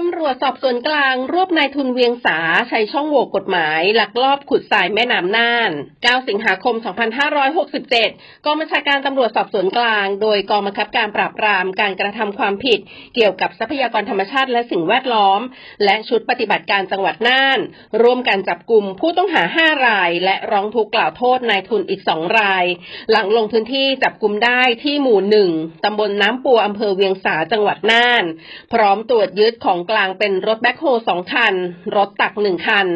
ตำรวจสอบสวนกลาง รวบนายทุนเวียงสาใช้ช่องโหว่กฎหมายลักลอบขุดทรายแม่น้ำน่าน 9 สิงหาคม 2567 กองบัญชาการตำรวจสอบสวนกลาง โดยกองบังคับการปราบปรามการกระทำความผิด เกี่ยวกับทรัพยากรธรรมชาติและสิ่งแวดล้อม และชุดปฏิบัติการจังหวัดน่าน ร่วมกันจับกลุ่มผู้ต้องหา 5 ราย และร้องทุกข์กล่าวโทษนายทุนอีก 2 ราย หลังลงพื้นที่จับกลุ่มได้ที่หมู่หนึ่งตำบลน้ำปัวอำเภอเวียงสาจังหวัดน่าน พร้อมตรวจยึดของกลางเป็นรถแบ็คโฮสองคัน รถตักหนึ่งคัน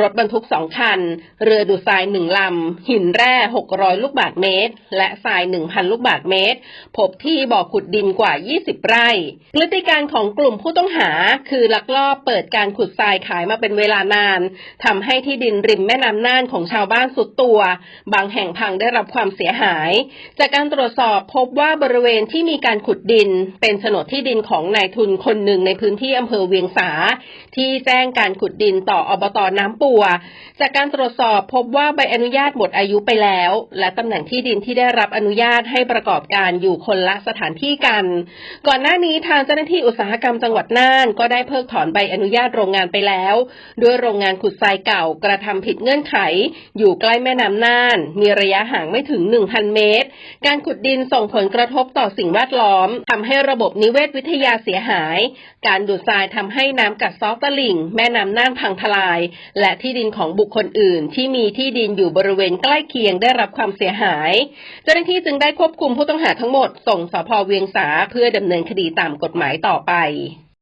รถบรรทุกสองคัน เรือดูดทรายหนึ่งลำ หินแร่หกร้อยลูกบาทเมตร และทรายหนึ่งพันลูกบาทเมตร พบที่บ่อขุดดินกว่า 20 ไร่ พฤติการของกลุ่มผู้ต้องหาคือลักลอบเปิดการขุดทรายขายมาเป็นเวลานานทำให้ที่ดินริมแม่น้ำน่านของชาวบ้านสุดตัว บางแห่งพังได้รับความเสียหาย จากการตรวจสอบพบว่าบริเวณที่มีการขุดดิน เป็นโฉนดที่ดินของนายทุนคนหนึ่งในพื้นที่อำเภอเวียงสา ที่แจ้งการขุดดินต่ออบตน้ำปัว จากการตรวจสอบพบว่าใบอนุญาตหมดอายุไปแล้ว และตำแหน่งที่ดินที่ได้รับอนุญาตให้ประกอบการอยู่คนละสถานที่กัน ก่อนหน้านี้ทางเจ้าหน้าที่อุตสาหกรรมจังหวัดน่าน ก็ได้เพิกถอนใบอนุญาตโรงงานไปแล้ว ด้วยโรงงานขุดทรายเก่ากระทำผิดเงื่อนไข อยู่ใกล้แม่น้ำน่าน มีระยะห่างไม่ถึง 1,000 เมตร การขุดดินส่งผลกระทบต่อสิ่งแวดล้อมทำให้ระบบนิเวศวิทยาเสียหาย การดูดทรายทำให้น้ำกัดเซอกตลิ่ง แม่น้ำน่านพังทลาย และที่ดินของบุคคลอื่น ที่มีที่ดินอยู่บริเวณใกล้เคียงได้รับความเสียหาย เจ้าหน้าที่จึงได้ควบคุมผู้ต้องหาทั้งหมด ส่งสพเวียงสาเพื่อดำเนินคดีตามกฎหมายต่อไป